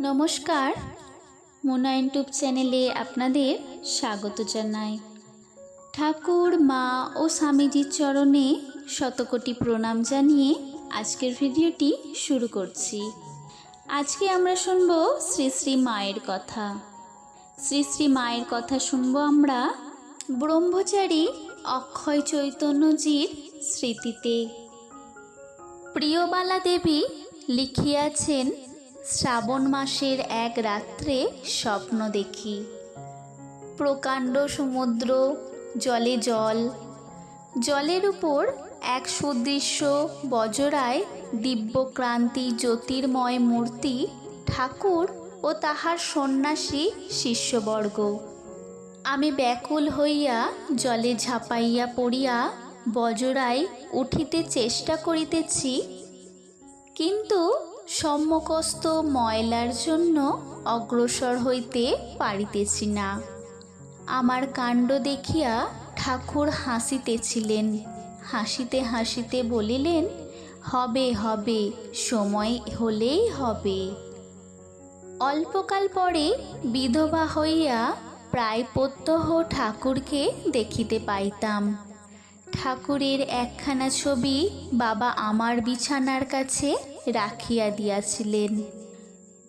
নমস্কার। মোনা ইউটিউব চ্যানেলে আপনাদের স্বাগত জানাই। ঠাকুর, মা ও স্বামীজির চরণে শতকোটি প্রণাম জানিয়ে আজকের ভিডিওটি শুরু করছি। আজকে আমরা শুনব শ্রী শ্রী মায়ের কথা। শ্রী শ্রী মায়ের কথা শুনব আমরা ব্রহ্মচারী অক্ষয় চৈতন্যজির স্মৃতিতে। প্রিয়বালা দেবী লিখিয়াছেন শ্রাবণ মাসের এক রাত্রে স্বপ্ন দেখি। প্রকাণ্ড সমুদ্র, জলে জল। জলের উপর এক সুদৃশ্য বজরায় দিব্যক্রান্তি জ্যোতির্ময় মূর্তি, ঠাকুর ও তাহার সন্ন্যাসী শিষ্যবর্গ। আমি ব্যাকুল হইয়া জলে ঝাঁপাইয়া পড়িয়া বজরায় উঠিতে চেষ্টা করিতেছি, কিন্তু সম্মুখস্থ ময়লার জন্য অগ্রসর হইতে পারিতেছি না। আমার কাণ্ড দেখিয়া ঠাকুর হাসিতেছিলেন, হাসিতে হাসিতে বলিলেন, হবে হবে, সময় হলেই হবে। অল্পকাল পরে বিধবা হইয়া প্রায় প্রত্যহ ঠাকুরকে দেখিতে পাইতাম। ঠাকুরের একখানা ছবি বাবা আমার বিছানার কাছে রাখিয়া দিয়াছিলেন।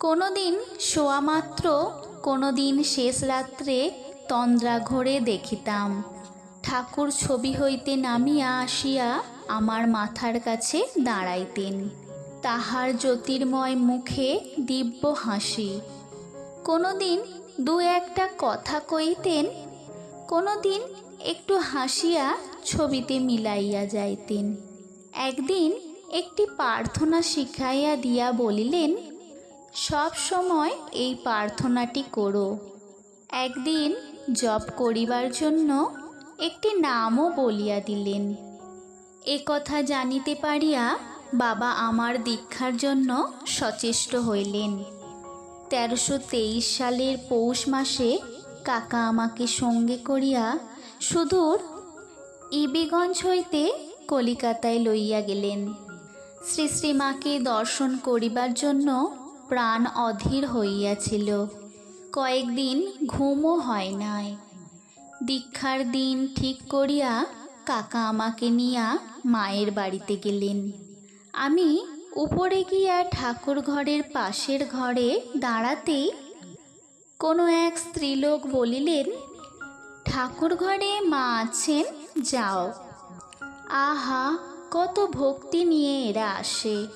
কোনোদিন শোয়া মাত্র, কোনোদিন শেষ রাত্রে তন্দ্রা ঘরে দেখিতাম। ঠাকুর ছবি হইতে নামিয়া আসিয়া আমার মাথার কাছে দাঁড়াইতেন। তাহার জ্যোতির্ময় মুখে দিব্য হাসি। কোনোদিন দু একটা কথা কইতেন, কোনোদিন একটু হাসিয়া ছবিতে মিলাইয়া যাইতেন। একদিন একটি প্রার্থনা শিখাইয়া দিয়া বলিলেন, সব সময় এই প্রার্থনাটি করো। একদিন জপ করিবার জন্য একটি নামও বলিয়া দিলেন। এ কথা জানিতে পারিয়া বাবা আমার দীক্ষার জন্য সচেষ্ট হইলেন। তেরোশো তেইশ সালের পৌষ মাসে কাকা আমাকে সঙ্গে করিয়া সুদূর ইবিগঞ্জ হইতে কলিকাতায় লইয়া গেলেন। শ্রী শ্রীমাকে দর্শন করিবার জন্য প্রাণ অধীর হইয়াছিল। কয়েকদিন ঘুমও হয় নাই। দীক্ষার দিন ঠিক করিয়া কাকা আমাকে নিয়া মায়ের বাড়িতে গেলেন। আমি উপরে গিয়া ঠাকুর ঘরের পাশের ঘরে দাঁড়াতেই কোনো এক স্ত্রীলোক বলিলেন, ঠাকুর ঘরে মা আছেন, যাও। আহা কত ভক্তি নিয়ে এরা আসে।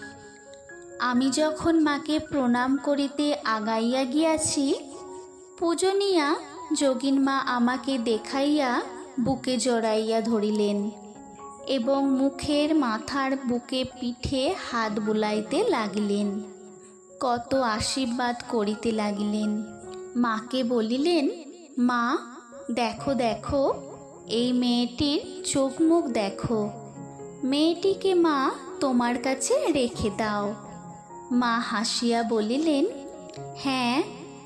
আমি যখন মাকে প্রণাম করিতে আগাইয়া গিয়াছি, পূজনিয়া যোগিন মা আমাকে দেখাইয়া বুকে জড়াইয়া ধরিলেন এবং মুখের মাথার বুকে পিঠে হাত বুলাইতে লাগিলেন। কত আশীর্বাদ করিতে লাগিলেন। মাকে বলিলেন, মা, দেখো দেখো, এই মেয়েটির চোখ মুখ দেখো। মেয়েটিকে মা তোমার কাছে রেখে দাও। মা হাসিয়া বলিলেন হ্যাঁ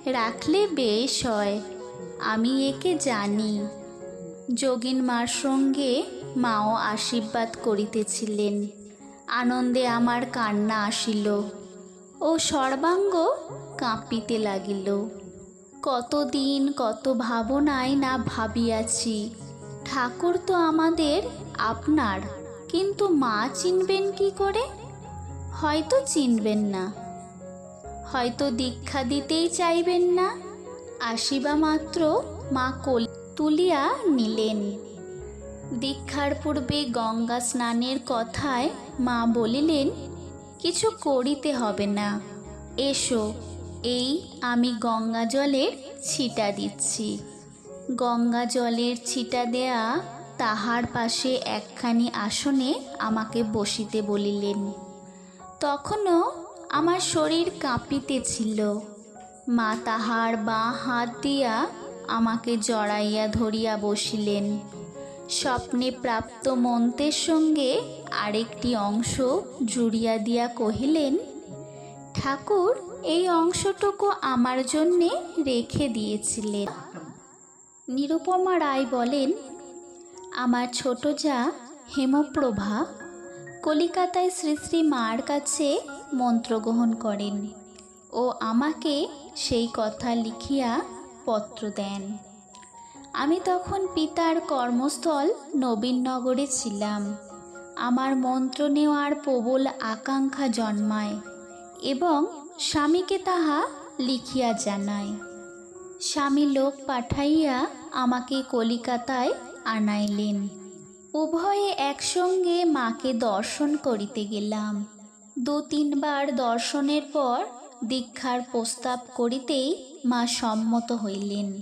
রাখলে বেশ হয়, আমি একে জানি। যোগিন মার সঙ্গে মাও আশীর্বাদ করিতেছিলেন। আনন্দে আমার কান্না আসিল ও সর্বাঙ্গ কাঁপিতে লাগিল। কতদিন কত ভাবনায় না ভাবিয়াছি, ঠাকুর তো আমাদের আপনার কিন্তু মা চিনবেন কি করে? হয়তো চিনবেন না। হয়তো দীক্ষা দিতেই চাইবেন না। আসিবা মাত্র মা কল তুলিয়া নিলেন। দীক্ষার পূর্বে গঙ্গা স্নানের কথায় মা বলিলেন, কিছু করিতে হবে না। এসো, এই আমি গঙ্গা জলের ছিটা দিচ্ছি। গঙ্গা জলের ছিটা দেয়া তাহার পাশে একখানি আসনে আমাকে বসিতে বলিলেন। তখনও আমার শরীর কাঁপিতেছিল। মা তাহার বাঁ হাত দিয়া আমাকে জড়াইয়া ধরিয়া বসিলেন। স্বপ্নে প্রাপ্ত মন্ত্রের সঙ্গে আরেকটি অংশ জুড়িয়া দিয়া কহিলেন, ঠাকুর, এই অংশটুকু আমার জন্যে রেখে দিয়েছিলেন। নিরুপমা রায় বলেন আমার ছোট যা হেমপ্রভা, কলিকাতায় শ্রী শ্রী মার কাছে মন্ত্র গ্রহণ করেন ও আমাকে সেই কথা লিখিয়া পত্র দেন। আমি তখন পিতার কর্মস্থল নবীননগরে ছিলাম। আমার মন্ত্র নেওয়ার প্রবল আকাঙ্ক্ষা জন্মায় এবং স্বামীকে তাহা লিখিয়া জানায়। স্বামী লোক পাঠাইয়া আমাকে কলিকাতায় আনাইলেন। উভয়ে একসঙ্গে মাকে দর্শন করিতে গেলাম। দু তিনবার দর্শনের পর দীক্ষার প্রস্তাব করিতেই মা সম্মত হইলেন।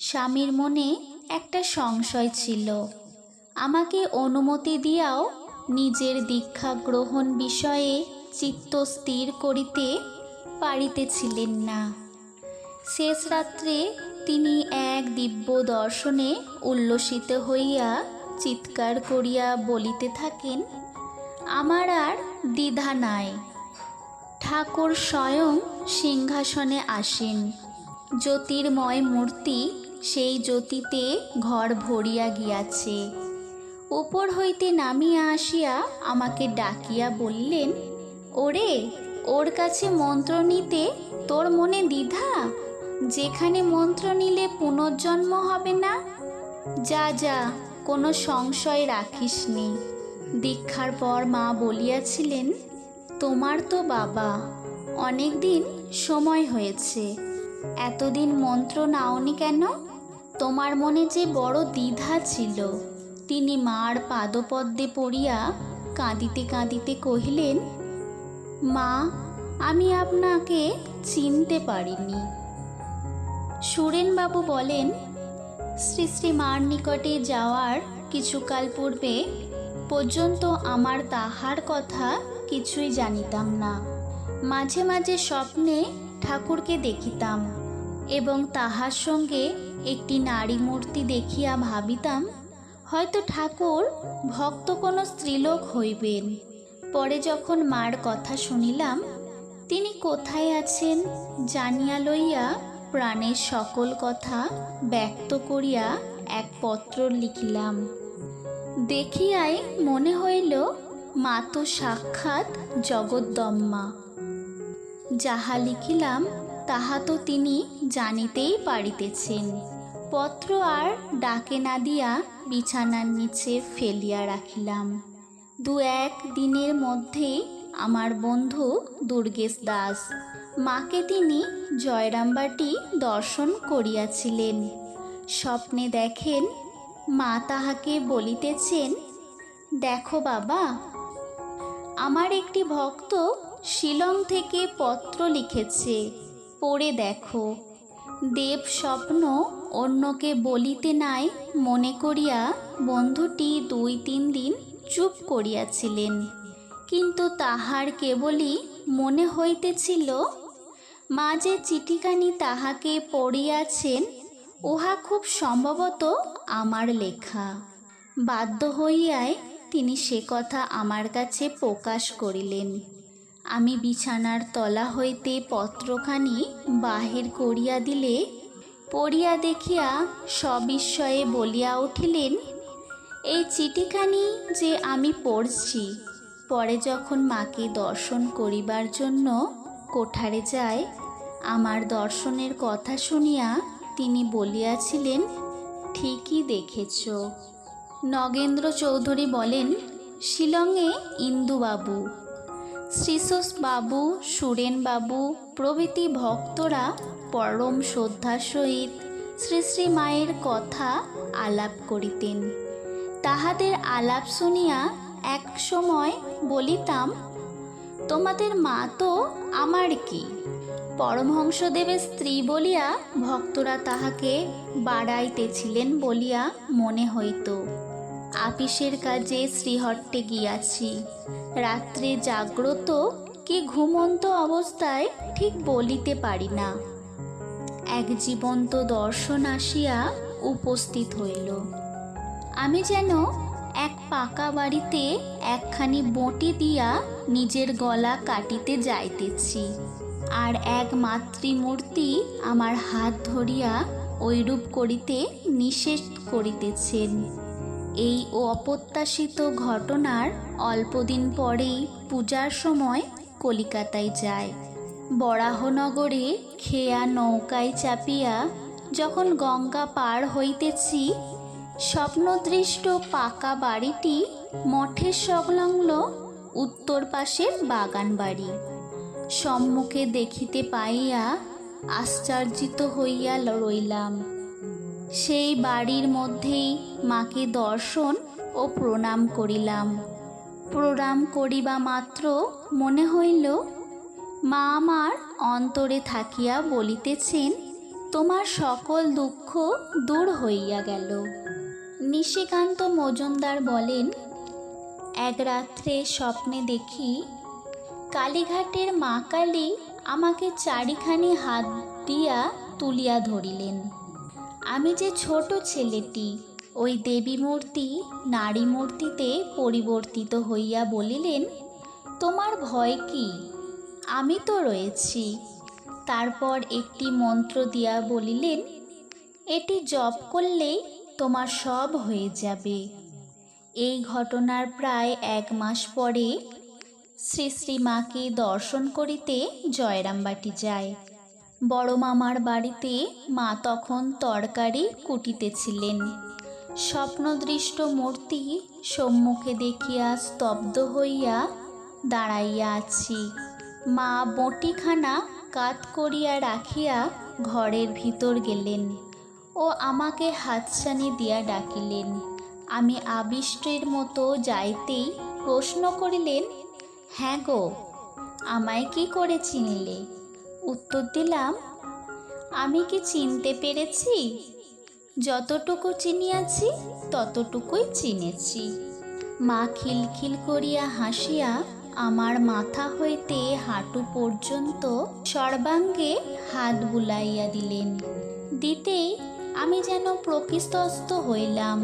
স্বামীর মনে একটা সংশয় ছিল। আমাকে অনুমতি দিয়াও নিজের দীক্ষা গ্রহণ বিষয়ে চিত্ত স্থির করিতে পারিতেছিলেন না। শেষ রাত্রে তিনি এক দিব্য দর্শনে উল্লসিত হইয়া চিৎকার করিয়া বলিতে থাকেন, আমার আর দ্বিধা নাই। ঠাকুর স্বয়ং সিংহাসনে আসেন। জ্যোতির্ময় মূর্তি সেই জ্যোতিতে ঘর ভরিয়া গিয়াছে। উপর হইতে নামিয়া আসিয়া আমাকে ডাকিয়া বললেন, ওরে, ওর কাছে মন্ত্র নিতে তোর মনে দ্বিধা? যেখানে মন্ত্র নিলে পুনর্জন্ম হবে না? যা যা, কোনো সংশয় রাখিসনি। দীক্ষার পর মা বলিয়াছিলেন, তোমার তো বাবা অনেক দিন সময় হয়েছে। এতদিন মন্ত্র নাওনি কেন? তোমার মনে যে বড় দ্বিধা ছিল, তিনি মার পাদপদ্মে পড়িয়া কাঁদিতে কাঁদিতে কহিলেন, মা, আমি আপনাকে চিনতে পারিনি। সুরেনবাবু বলেন, শ্রী শ্রী মার নিকটে যাওয়ার কিছুকাল পূর্বে পর্যন্ত আমার তাহার কথা কিছুই জানিতাম না। মাঝে মাঝে স্বপ্নে ঠাকুরকে দেখিতাম এবং তাহার সঙ্গে একটি নারী মূর্তি দেখিয়া ভাবিতাম, হয়তো ঠাকুর ভক্ত কোনো স্ত্রীলোক হইবেন। পরে যখন মার কথা শুনিলাম, তিনি কোথায় আছেন জানিয়া লইয়া প্রাণের সকল কথা ব্যক্ত করিয়া এক পত্র লিখিলাম। দেখিয়াই মনে হইল, মা তো সাক্ষাৎ জগদ্দম্মা। যাহা লিখিলাম, তাহা তো তিনি জানিতেই পারিতেছেন। পত্র আর ডাকে না দিয়া বিছানার নিচে ফেলিয়া রাখিলাম। দু এক দিনের মধ্যেই আমার বন্ধু দুর্গেশ দাস, মাকে তিনি জয়রামবাটি দর্শন করিয়াছিলেন। স্বপ্নে দেখেন মা তাহাকে বলিতেছেন, দেখো বাবা, আমার একটি ভক্ত শিলং থেকে পত্র লিখেছে, পড়ে দেখো। দেব স্বপ্ন অন্যকে বলিতে নাই, মনে করিয়া বন্ধুটি দুই তিন দিন চুপ করিয়াছিলেন। কিন্তু তাহার কেবলই মনে হইতেছিল মা যে চিঠিখানি তাহাকে পড়িয়াছেন, উহা খুব সম্ভবত আমার লেখা। বাধ্য হইয়াই তিনি সে কথা আমার কাছে প্রকাশ করিলেন। আমি বিছানার তলা হইতে পত্রখানি বাহির করিয়া দিলে, পড়িয়া দেখিয়া সবিস্ময়ে বলিয়া উঠিলেন, এই চিঠিখানি যে আমি পড়ছি, পরে যখন মাকে দর্শন করিবার জন্য কোঠারে যায় আমার দর্শনের কথা শুনিয়া তিনি বলিয়াছিলেন, ঠিকই দেখেছ। নগেন্দ্র চৌধুরী বলেন, শিলংয়ে ইন্দুবাবু। শ্রীশোষ বাবু সুরেন বাবু প্রভৃতি ভক্তরা পরম শ্রদ্ধার সহিত শ্রী শ্রী মায়ের কথা আলাপ করিতেন। তাহাদের আলাপ শুনিয়া এক সময় বলিতাম, তোমাদের মা তো আমার কি? পরমহংসদেবের স্ত্রী বলিয়া ভক্তরা তাহাকে বাড়াইতেছিলেন বলিয়া মনে হইত, আপিসের কাজে শ্রীহট্টে গিয়াছি। রাত্রে জাগ্রত কি ঘুমন্ত অবস্থায় ঠিক বলিতে পারি না। এক জীবন্ত দর্শন আসিয়া উপস্থিত হইল। আমি যেন এক পাকা বাড়িতে একখানি বঁটি দিয়া নিজের গলা কাটিতে যাইতেছি। আর এক মাতৃমূর্তি আমার হাত ধরিয়া ঐরূপ করিতে নিষেধ করিতেছেন। এই অপ্রত্যাশিত ঘটনার অল্পদিন পরেই পূজার সময় কলিকাতায় যায়। বরাহনগরে খেয়া নৌকায় চাপিয়া যখন গঙ্গা পার হইতেছি, স্বপ্নদৃষ্ট পাকা বাড়িটি মঠের সংলগ্ন উত্তর পাশের বাগান বাড়ি সম্মুখে দেখিতে পাইয়া আশ্চর্যিত হইয়া রইলাম। সেই বাড়ির মধ্যেই মাকে দর্শন ও প্রণাম করিলাম। প্রণাম করিবা মাত্র মনে হইল, মা আমার অন্তরে থাকিয়া বলিতেছেন, তোমার সকল দুঃখ দূর হইয়া গেল। নিশিকান্ত মজুমদার বলেন, এক রাত্রে স্বপ্নে দেখি কালীঘাটের মা কালী আমাকে চারিখানি হাত দিয়া তুলিয়া ধরিলেন। আমি যে ছোট ছেলেটি, ওই দেবী মূর্তি, নারী মূর্তিতে পরিবর্তিত হইয়া বলিলেন, তোমার ভয় কি? আমি তো রয়েছি। তারপর একটি মন্ত্র দিয়া বলিলেন, এটি জপ করলেই তোমার সব হয়ে যাবে। এই ঘটনার প্রায় এক মাস পরে শ্রী শ্রী মাকে দর্শন করিতে জয়রামবাটি যায়। বড় মামার বাড়িতে মা তখন তরকারি কুটিতেছিলেন। স্বপ্নদৃষ্ট মূর্তি সম্মুখে দেখিয়া স্তব্ধ হইয়া দাঁড়াইয়া আছি। মা বটিখানা কাত করিয়া রাখিয়া ঘরের ভিতর গেলেন ও আমাকে হাতছানি দিয়া ডাকিলেন। আমি আবিষ্টের মতো যাইতেই প্রশ্ন করিলেন হ্যাঁ গো, আমায় কি করে চিনলে? উত্তর দিলাম, আমি কি চিনতে পেরেছি? যতটুকু চিনিয়াছি, ততটুকুই চিনেছি। মা খিলখিল করিয়া হাসিয়া আমার মাথা হইতে হাঁটু পর্যন্ত সর্বাঙ্গে হাত বুলাইয়া দিলেন। দিতেই আমি যেন প্রকৃতস্থ হইলাম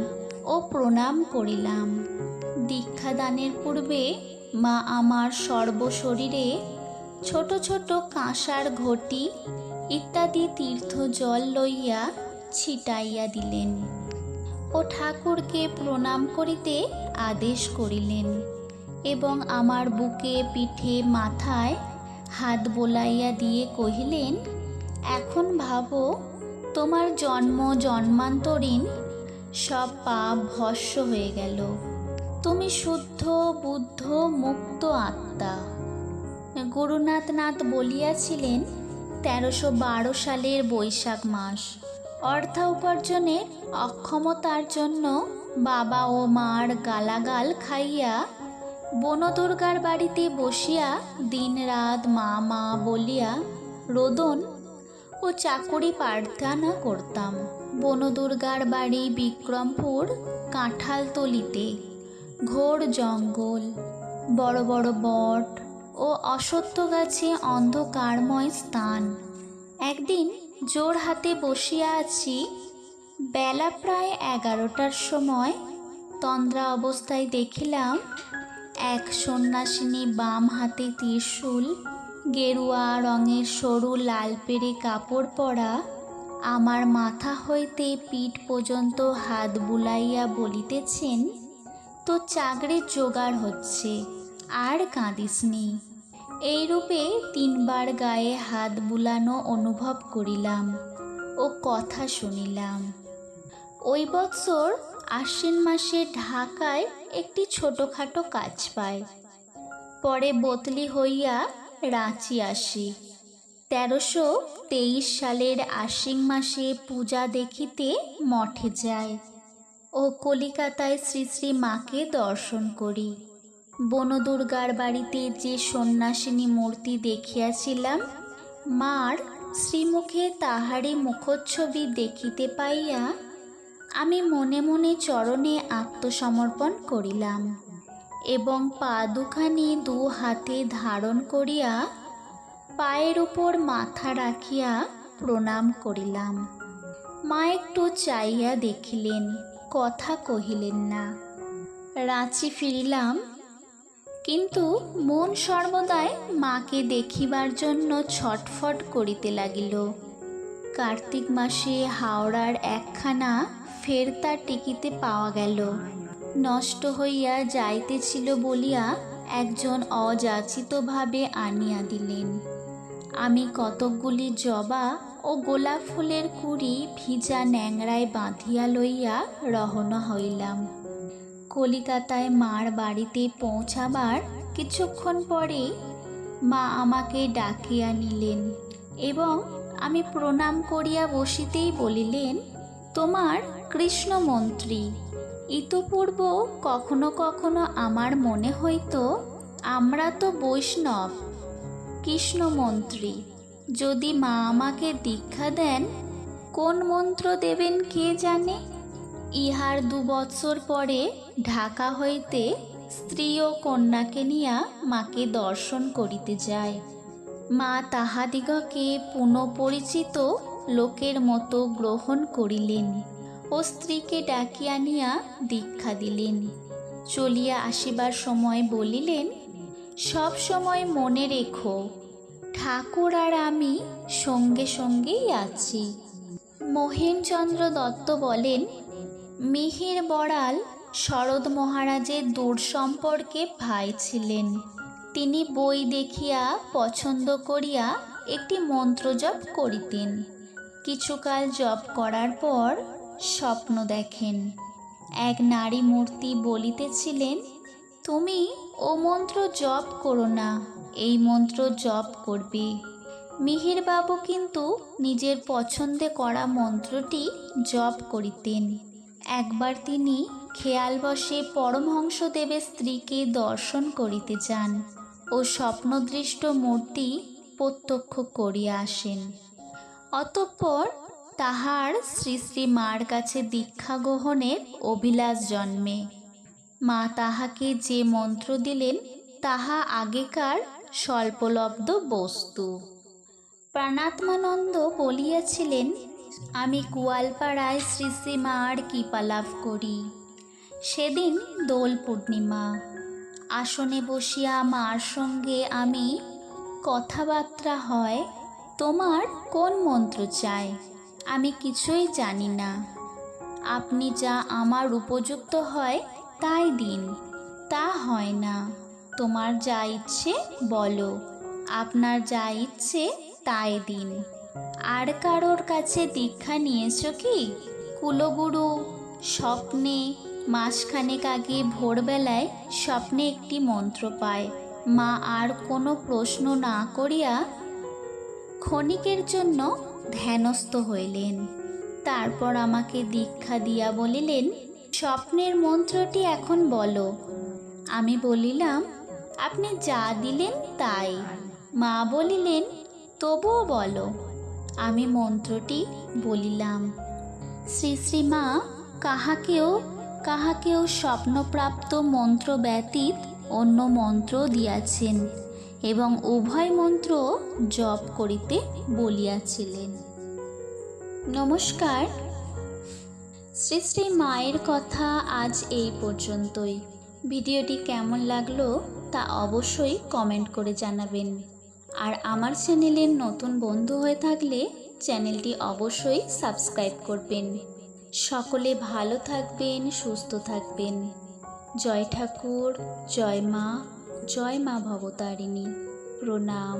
ও প্রণাম করিলাম। দীক্ষাদানের পূর্বে মা আমার সর্বশরীরে ছোট ছোট কাঁসার ঘটি ইত্যাদি তীর্থ জল লইয়া ছিটাইয়া দিলেন ও ঠাকুরকে প্রণাম করিতে আদেশ করিলেন এবং আমার বুকে পিঠে মাথায় হাত বোলাইয়া দিয়ে কহিলেন, এখন ভাবো, তোমার জন্ম জন্মান্তরীণ সব পাপ ভস্য হয়ে গেল। তুমি শুদ্ধ, বুদ্ধ, মুক্ত আত্মা। গুরুনাথ নাথ বলিয়াছিলেন, তেরোশো বারো সালের বৈশাখ মাস। অর্থ উপার্জনের অক্ষমতার জন্য বাবা ও মার গালাগাল খাইয়া বনদুর্গার বাড়িতে বসিয়া দিনরাত মা মা বলিয়া রোদন ও চাকরি প্রার্থনা করতাম। বনদুর্গার বাড়ি বিক্রমপুর কাঁঠালতলিতে ঘোর জঙ্গল, বড় বড় বট ও অসত্য গাছে অন্ধকারময় স্থান। একদিন জোর হাতে বসিয়া আছি, বেলা প্রায় এগারোটার সময় তন্দ্রা অবস্থায় দেখিলাম এক সন্ন্যাসিনী বাম হাতে ত্রিশূল, গেরুয়া রঙের সরু লাল পেরে কাপড় পরা, আমার মাথা হইতে পিঠ পর্যন্ত হাত বুলাইয়া বলিতেছেন তো চাকরির জোগাড় হচ্ছে, আর কাঁদিসনি এইরূপে তিনবার গায়ে হাত বুলানো অনুভব করিলাম ও কথা শুনিলাম। ওই বৎসর আশ্বিন মাসে ঢাকায় একটি ছোটোখাটো কাজ পায় পরে বদলি হইয়া রাঁচি আসি। তেরোশো তেইশ সালের আশ্বিন মাসে পূজা দেখিতে মঠে যায় ও কলিকাতায় শ্রী শ্রী মাকে দর্শন করি। বনদুর্গার বাড়িতে যে সন্ন্যাসিনী মূর্তি দেখিয়াছিলাম, মার শ্রীমুখে তাহারই মুখচ্ছবি দেখিতে পাইয়া আমি মনে মনে চরণে আত্মসমর্পণ করিলাম এবং পা দুখানি দু হাতে ধারণ করিয়া পায়ের উপর মাথা রাখিয়া প্রণাম করিলাম। মা একটু চাইয়া দেখিলেন কথা কহিলেন না। রাঁচি ফিরিলাম, কিন্তু মন সর্বদাই মাকে দেখিবার জন্য ছটফট করিতে লাগিল। কার্তিক মাসে হাওড়ার একখানা ফেরতার টিকিতে পাওয়া গেল। নষ্ট হইয়া যাইতেছিল বলিয়া একজন অযাচিতভাবে আনিয়া দিলেন। আমি কতকগুলি জবা ও গোলাপ ফুলের কুড়ি ভিজা ন্যাংরায় বাঁধিয়া লইয়া রহনা হইলাম। কলিকাতায় মার বাড়িতে পৌঁছাবার কিছুক্ষণ পরেই মা আমাকে ডাকিয়া নিলেন এবং আমি প্রণাম করিয়া বসিতেই বলিলেন, তোমার কৃষ্ণমন্ত্রী ইতপূর্ব কখনো কখনো আমার মনে হইতো আমরা তো বৈষ্ণব কৃষ্ণমন্ত্রী, যদি মা আমাকে দীক্ষা দেন, কোন মন্ত্র দেবেন কে জানে? ইহার দু বৎসর পরে ঢাকা হইতে স্ত্রী ও কন্যাকে নিয়া মাকে দর্শন করিতে যায়। মা তাহাদিগকে পুনঃপরিচিত লোকের মতো গ্রহণ করিলেন ও স্ত্রীকে ডাকিয়া নিয়া দীক্ষা দিলেন। চলিয়া আসিবার সময় বলিলেন সব সময় মনে রেখো, ঠাকুর আর আমি সঙ্গে সঙ্গেই আছি। মহেনচন্দ্র দত্ত বলেন, মিহির বড়াল শরৎ মহারাজের দূর সম্পর্কে ভাই ছিলেন। তিনি বই দেখিয়া পছন্দ করিয়া একটি মন্ত্র জপ করিতেন। কিছুকাল জপ করার পর স্বপ্ন দেখেন। এক নারী মূর্তি বলিতেছিলেন তুমি ও মন্ত্র জপ করো না, এই মন্ত্র জপ করবে। মিহিরবাবু কিন্তু নিজের পছন্দে করা মন্ত্রটি জপ করিতেন। একবার তিনি খেয়ালবশে পরমহংসদেবের স্ত্রীকে দর্শন করিতে যান ও স্বপ্নদৃষ্ট মূর্তি প্রত্যক্ষ করিয়া আসেন। অতঃপর তাহার শ্রী শ্রী মার কাছে দীক্ষা গ্রহণের অভিলাষ জন্মে। মা তাহাকে যে মন্ত্র দিলেন, তাহা আগেকার স্বল্পলব্ধ বস্তু। প্রাণাত্মানন্দ বলিয়াছিলেন, আমি কুয়ালপাড়ায় শ্রী শ্রী মার কৃপা লাভ করি। সেদিন দোল পূর্ণিমা। আসনে বসিয়া মার সঙ্গে আমি কথাবার্তা হয়, তোমার কোন মন্ত্র চাই? আমি কিছুই জানি না। আপনি যা আমার উপযুক্ত হয় তাই দিন। তা হয় না। তোমার যা ইচ্ছে, বলো। আপনার যা ইচ্ছে, তাই দিন। আর কারোর কাছে দীক্ষা নিয়েছো কি? কুলগুরু, স্বপ্নে, মাসখানেক আগে ভোরবেলায় স্বপ্নে একটি মন্ত্র পায়। মা আর কোনো প্রশ্ন না করিয়া ক্ষণিকের জন্য ধ্যানস্থ হইলেন। তারপর আমাকে দীক্ষা দিয়া বলিলেন স্বপ্নের মন্ত্রটি এখন বলো। আমি বলিলাম, আপনি যা দিলেন তাই। মা বলিলেন, তবুও বলো। আমি মন্ত্রটি বলিলাম। শ্রী শ্রী মা, কাহাকেও কাহাকেও স্বপ্নপ্রাপ্ত মন্ত্র ব্যতীত অন্য মন্ত্র দিয়াছেন এবং উভয় মন্ত্র জপ করিতে বলিয়াছিলেন। নমস্কার শ্রী মায়ের কথা আজ এই পর্যন্তই। ভিডিওটি কেমন লাগল তা অবশ্যই কমেন্ট করে জানাবেন। আর আমার চ্যানেলের নতুন বন্ধু হয়ে থাকলে চ্যানেলটি অবশ্যই সাবস্ক্রাইব করবেন। সকলে ভালো থাকবেন, সুস্থ থাকবেন। জয় ঠাকুর, জয় মা জয় মা ভবতারিণী। প্রণাম।